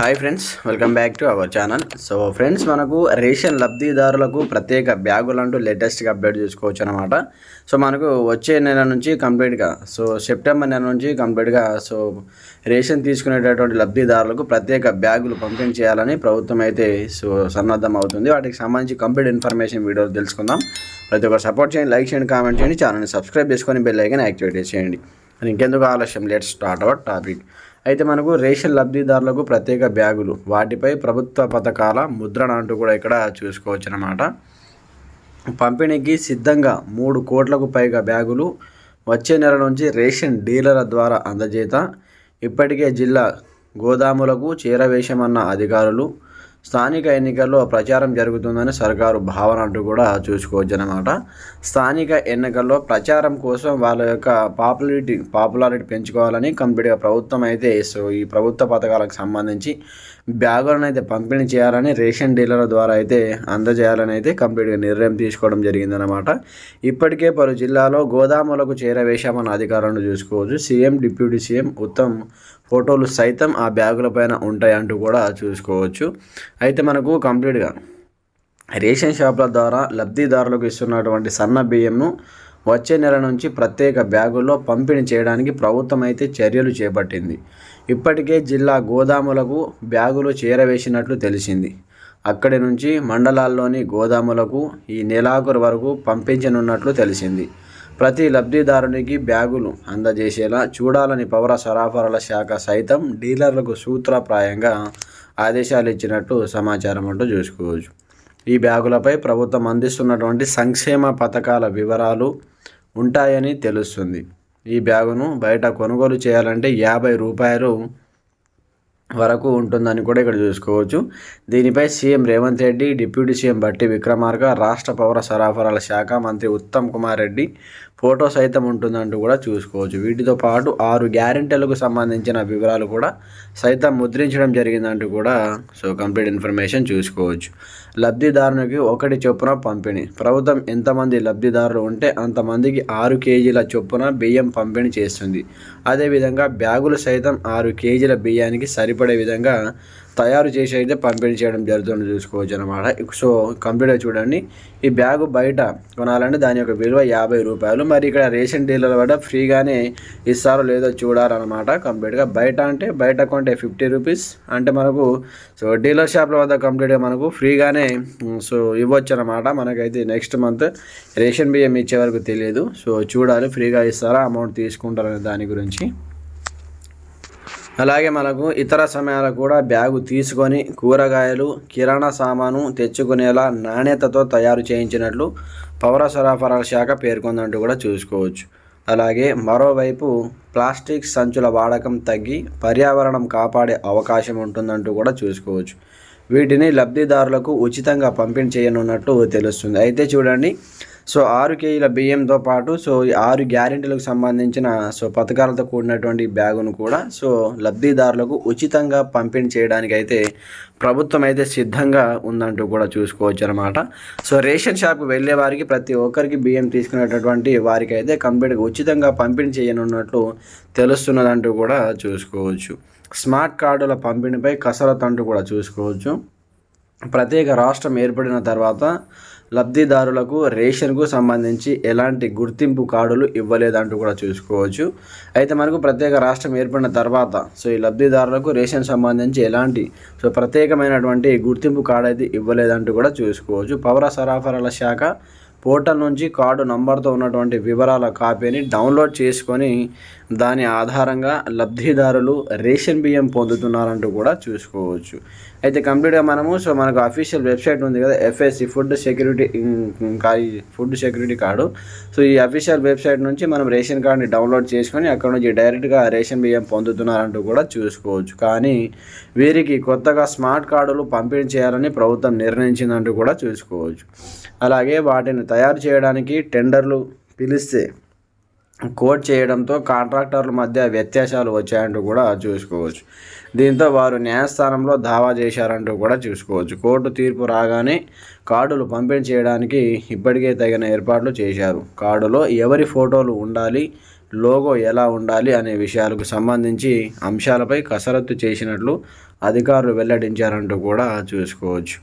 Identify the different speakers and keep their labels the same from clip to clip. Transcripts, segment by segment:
Speaker 1: Hi friends welcome back to our channel so friends మనకు ration లబ్ధిదారులకు ప్రత్యేక బ్యాగులు అంటూ లేటెస్ట్గా అప్డేట్ చేసుకోవచ్చు అనమాట సో మనకు వచ్చే నెల నుంచి కంప్లీట్గా సో సెప్టెంబర్ నెల నుంచి కంప్లీట్గా సో రేషన్ తీసుకునేటటువంటి లబ్ధిదారులకు ప్రత్యేక బ్యాగులు పంపిణీ చేయాలని ప్రభుత్వం అయితే సో సన్నద్ధం అవుతుంది. వాటికి సంబంధించి కంప్లీట్ ఇన్ఫర్మేషన్ వీడియోలు తెలుసుకుందాం. ప్రతి ఒక్కరు సపోర్ట్ చేయండి లైక్ చేయండి కామెంట్ చేయండి. ఛానల్ని సబ్స్క్రైబ్ చేసుకొని బెల్ ఐకన్ యాక్టివేట్ చేయండి. ఇంకెందుకు ఆలస్యం? లెట్ స్టార్ట్ అవర్ టాపిక్ అయితే మనకు రేషన్ లబ్ధిదారులకు ప్రత్యేక బ్యాగులు. వాటిపై ప్రభుత్వ పథకాల ముద్రణ అంటూ కూడా ఇక్కడ చూసుకోవచ్చు అన్నమాట పంపిణీకి సిద్ధంగా మూడు కోట్లకు పైగా బ్యాగులు వచ్చే నెల నుంచి రేషన్ డీలర్ల ద్వారా అందజేత. ఇప్పటికే జిల్లా గోదాములకు చేరవేశమన్న అధికారులు స్థానిక ఎన్నికల్లో ప్రచారం జరుగుతుందని సర్కారు భావన అంటూ కూడా చూసుకోవచ్చు అనమాట స్థానిక ఎన్నికల్లో ప్రచారం కోసం వాళ్ళ యొక్క పాపులారిటీ పాపులారిటీ పెంచుకోవాలని కంప్లీట్గా ప్రభుత్వం అయితే సో ఈ ప్రభుత్వ పథకాలకు సంబంధించి బ్యాగులను అయితే పంపిణీ చేయాలని రేషన్ డీలర్ల ద్వారా అయితే అందజేయాలని అయితే కంప్లీట్గా నిర్ణయం తీసుకోవడం జరిగిందనమాట ఇప్పటికే పలు జిల్లాలో గోదాములకు చేరవేశామన్న అధికారులను చూసుకోవచ్చు. సీఎం డిప్యూటీ సీఎం ఉత్తమ్ ఫోటోలు సైతం ఆ బ్యాగుల పైన ఉంటాయంటూ కూడా చూసుకోవచ్చు. అయితే మనకు కంప్లీట్గా రేషన్ షాపుల ద్వారా లబ్ధిదారులకు ఇస్తున్నటువంటి సన్న బియ్యంను వచ్చే నెల నుంచి ప్రత్యేక బ్యాగుల్లో పంపిణీ చేయడానికి ప్రభుత్వం అయితే చర్యలు చేపట్టింది. ఇప్పటికే జిల్లా గోదాములకు బ్యాగులు చేరవేసినట్లు తెలిసింది. అక్కడి నుంచి మండలాల్లోని గోదాములకు ఈ నెలాఖరు వరకు పంపించనున్నట్లు తెలిసింది. ప్రతి లబ్ధిదారునికి బ్యాగులు అందజేసేలా చూడాలని పౌర సరఫరాల శాఖ సైతం డీలర్లకు సూత్రప్రాయంగా ఆదేశాలు ఇచ్చినట్టు సమాచారం అంటూ చూసుకోవచ్చు. ఈ బ్యాగులపై ప్రభుత్వం అందిస్తున్నటువంటి సంక్షేమ పథకాల వివరాలు ఉంటాయని తెలుస్తుంది. ఈ బ్యాగును బయట కొనుగోలు చేయాలంటే యాభై రూపాయలు వరకు ఉంటుందని కూడా ఇక్కడ చూసుకోవచ్చు. దీనిపై CM Revanth Reddy deputy CM Bhatti Vikramarka రాష్ట్ర పౌర సరఫరాల శాఖ మంత్రి ఉత్తమ్ కుమార్ రెడ్డి ఫోటో సైతం ఉంటుందంటూ కూడా చూసుకోవచ్చు. వీటితో పాటు ఆరు గ్యారెంటీలకు సంబంధించిన వివరాలు కూడా సైతం ముద్రించడం జరిగిందంటూ కూడా సో కంప్లీట్ ఇన్ఫర్మేషన్ చూసుకోవచ్చు. లబ్ధిదారునికి ఒకటి చొప్పున పంపిణీ. ప్రభుత్వం ఎంతమంది లబ్ధిదారులు ఉంటే అంతమందికి ఆరు కేజీల చొప్పున బియ్యం పంపిణీ చేస్తుంది. అదేవిధంగా బ్యాగులు సైతం ఆరు కేజీల బియ్యానికి సరిపడే విధంగా తయారు చేసి అయితే పంపిణీ చేయడం జరుగుతుంది చూసుకోవచ్చు అనమాట సో కంప్యూటర్ చూడండి. ఈ బ్యాగు బయట కొనాలంటే దాని యొక్క విలువ యాభై రూపాయలు. మరి ఇక్కడ రేషన్ డీలర్ కూడా ఫ్రీగానే ఇస్తారో లేదో చూడాలన్నమాట కంప్లీట్గా బయట అంటే బయట కొంటే ఫిఫ్టీ రూపీస్. అంటే మనకు సో డీలర్ షాప్ల వద్ద కంప్లీట్గా మనకు ఫ్రీగానే సో ఇవ్వచ్చు అనమాట మనకైతే నెక్స్ట్ మంత్ రేషన్ బియ్యం ఇచ్చే వరకు తెలియదు. సో చూడాలి ఫ్రీగా ఇస్తారా అమౌంట్ తీసుకుంటారనే దాని గురించి. అలాగే మనకు ఇతర సమయాలకు కూడా బ్యాగు తీసుకొని కూరగాయలు కిరాణా సామాను తెచ్చుకునేలా నాణ్యతతో తయారు చేయించినట్లు పౌర సరఫరాల శాఖ పేర్కొందంటూ కూడా చూసుకోవచ్చు. అలాగే మరోవైపు ప్లాస్టిక్ సంచుల వాడకం తగ్గి పర్యావరణం కాపాడే అవకాశం ఉంటుందంటూ కూడా చూసుకోవచ్చు. వీటిని లబ్ధిదారులకు ఉచితంగా పంపిణీ చేయనున్నట్టు తెలుస్తుంది. అయితే చూడండి సో ఆరు కేజీల బియ్యంతో పాటు సో ఈ ఆరు గ్యారెంటీలకు సంబంధించిన సో పథకాలతో కూడినటువంటి బ్యాగును కూడా సో లబ్ధిదారులకు ఉచితంగా పంపిణీ చేయడానికి అయితే ప్రభుత్వం అయితే సిద్ధంగా ఉందంటూ కూడా చూసుకోవచ్చు అనమాట సో రేషన్ షాప్కి వెళ్ళే వారికి ప్రతి ఒక్కరికి బియ్యం తీసుకునేటటువంటి వారికి అయితే కంప్లీట్గా ఉచితంగా పంపిణీ చేయనున్నట్లు తెలుస్తున్నదంటూ కూడా చూసుకోవచ్చు. స్మార్ట్ కార్డుల పంపిణీపై కసరత్ అంటూ కూడా చూసుకోవచ్చు. ప్రత్యేక రాష్ట్రం ఏర్పడిన తర్వాత లబ్ధిదారులకు రేషన్కు సంబంధించి ఎలాంటి గుర్తింపు కార్డులు ఇవ్వలేదంటూ కూడా చూసుకోవచ్చు. అయితే మనకు ప్రత్యేక రాష్ట్రం ఏర్పడిన తర్వాత సో ఈ లబ్ధిదారులకు రేషన్ సంబంధించి ఎలాంటి సో ప్రత్యేకమైనటువంటి గుర్తింపు కార్డు అయితే ఇవ్వలేదంటూ కూడా చూసుకోవచ్చు. పౌర సరఫరాల శాఖ పోర్టల్ నుంచి కార్డు నంబర్తో ఉన్నటువంటి వివరాల కాపీని డౌన్లోడ్ చేసుకొని దాని ఆధారంగా లబ్ధిదారులు రేషన్ బియ్యం పొందుతున్నారంటూ కూడా చూసుకోవచ్చు. అయితే కంప్లీట్గా మనము సో మనకు అఫీషియల్ వెబ్సైట్ ఉంది కదా FSC food security food security card. So ఈ అఫీషియల్ వెబ్సైట్ నుంచి మనం రేషన్ కార్డుని డౌన్లోడ్ చేసుకొని అక్కడ నుంచి డైరెక్ట్గా రేషన్ బియ్యం పొందుతున్నారంటూ కూడా చూసుకోవచ్చు. కానీ వీరికి కొత్తగా స్మార్ట్ కార్డులు పంపిణీ చేయాలని ప్రభుత్వం నిర్ణయించిందంటూ కూడా చూసుకోవచ్చు. అలాగే వాటిని తయారు చేయడానికి టెండర్లు పిలిస్తే
Speaker 2: కోట్ చేయడంతో కాంట్రాక్టర్ల మధ్య వ్యత్యాసాలు వచ్చాయంటూ కూడా చూసుకోవచ్చు. దీంతో వారు న్యాయస్థానంలో దావా చేశారంటూ కూడా చూసుకోవచ్చు. కోర్టు తీర్పు రాగానే కార్డులు పంపిణీ చేయడానికి ఇప్పటికే తగిన ఏర్పాట్లు చేశారు. కార్డులో ఎవరి ఫోటోలు ఉండాలి లోగో ఎలా ఉండాలి అనే విషయాలకు సంబంధించి అంశాలపై కసరత్తు చేసినట్లు అధికారులు వెల్లడించారంటూ కూడా చూసుకోవచ్చు.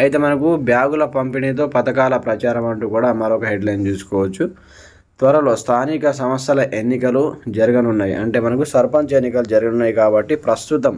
Speaker 2: అయితే మనకు బ్యాగుల పంపిణీతో పథకాల ప్రచారం అంటూ కూడా మరొక హెడ్లైన్ చూసుకోవచ్చు. త్వరలో స్థానిక సంస్థల ఎన్నికలు జరగనున్నాయి. అంటే మనకు సర్పంచ్ ఎన్నికలు జరగనున్నాయి కాబట్టి ప్రస్తుతం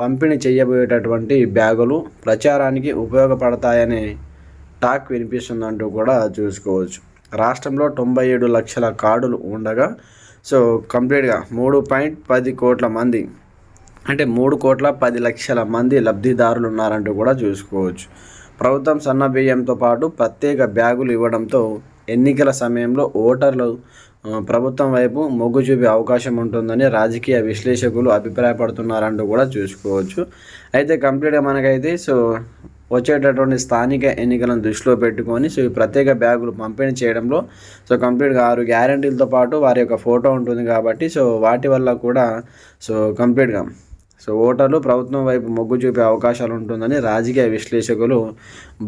Speaker 2: పంపిణీ చేయబోయేటటువంటి బ్యాగులు ప్రచారానికి ఉపయోగపడతాయనే టాక్ వినిపిస్తుందంటూ కూడా చూసుకోవచ్చు. రాష్ట్రంలో తొంభై ఏడు లక్షల కార్డులు ఉండగా సో కంప్లీట్గా మూడు పాయింట్ పది కోట్ల మంది అంటే మూడు కోట్ల పది లక్షల మంది లబ్ధిదారులు ఉన్నారంటూ కూడా చూసుకోవచ్చు. ప్రభుత్వం సన్న బియ్యంతో పాటు ప్రత్యేక బ్యాగులు ఇవ్వడంతో ఎన్నికల సమయంలో ఓటర్లు ప్రభుత్వం వైపు మొగ్గు చూపే అవకాశం ఉంటుందని రాజకీయ విశ్లేషకులు అభిప్రాయపడుతున్నారంటూ కూడా చూసుకోవచ్చు. అయితే కంప్లీట్గా మనకైతే సో వచ్చేటటువంటి స్థానిక ఎన్నికలను దృష్టిలో పెట్టుకొని సో ఈ ప్రత్యేక బ్యాగులు పంపిణీ చేయడంలో సో కంప్లీట్గా ఆరు గ్యారంటీలతో పాటు వారి యొక్క ఫోటో ఉంటుంది కాబట్టి సో వాటి వల్ల కూడా సో కంప్లీట్గా సో ఓటర్లు ప్రభుత్వం వైపు మొగ్గు చూపే అవకాశాలు ఉంటుందని రాజకీయ విశ్లేషకులు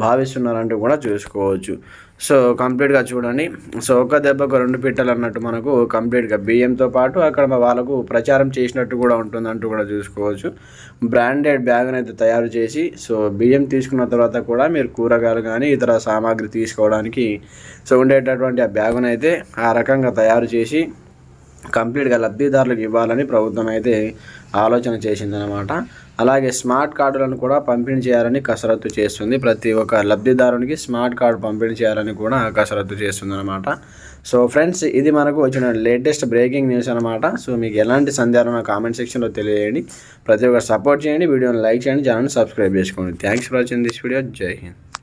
Speaker 2: భావిస్తున్నారంటూ కూడా చూసుకోవచ్చు. సో కంప్లీట్గా చూడండి. సో ఒక దెబ్బకు రెండు పిట్టలు అన్నట్టు మనకు కంప్లీట్గా బియ్యంతో పాటు అక్కడ వాళ్ళకు ప్రచారం చేసినట్టు కూడా ఉంటుందంటూ కూడా చూసుకోవచ్చు. బ్రాండెడ్ బ్యాగ్ని అయితే తయారు చేసి సో బియ్యం తీసుకున్న తర్వాత కూడా మీరు కూరగాయలు కానీ ఇతర సామాగ్రి తీసుకోవడానికి సో ఉండేటటువంటి ఆ బ్యాగును అయితే ఆ రకంగా తయారు చేసి కంప్లీట్గా లబ్ధిదారులకు ఇవ్వాలని ప్రభుత్వం అయితే ఆలోచన చేసిందనమాట అలాగే స్మార్ట్ కార్డులను కూడా పంపిణీ చేయాలని కసరత్తు చేస్తుంది. ప్రతి ఒక్క లబ్ధిదారునికి స్మార్ట్ కార్డు పంపిణీ చేయాలని కూడా కసరత్తు చేస్తుందన్నమాట. సో ఫ్రెండ్స్ ఇది మనకు వచ్చిన లేటెస్ట్ బ్రేకింగ్ న్యూస్ అనమాట సో మీకు ఎలాంటి సందేహాలు కామెంట్ సెక్షన్లో తెలియజేయండి. ప్రతి ఒక్కరు సపోర్ట్ చేయండి. వీడియోని లైక్ చేయండి. ఛానల్ సబ్స్క్రైబ్ చేసుకోండి. Thanks for watching this video. Jai Hind.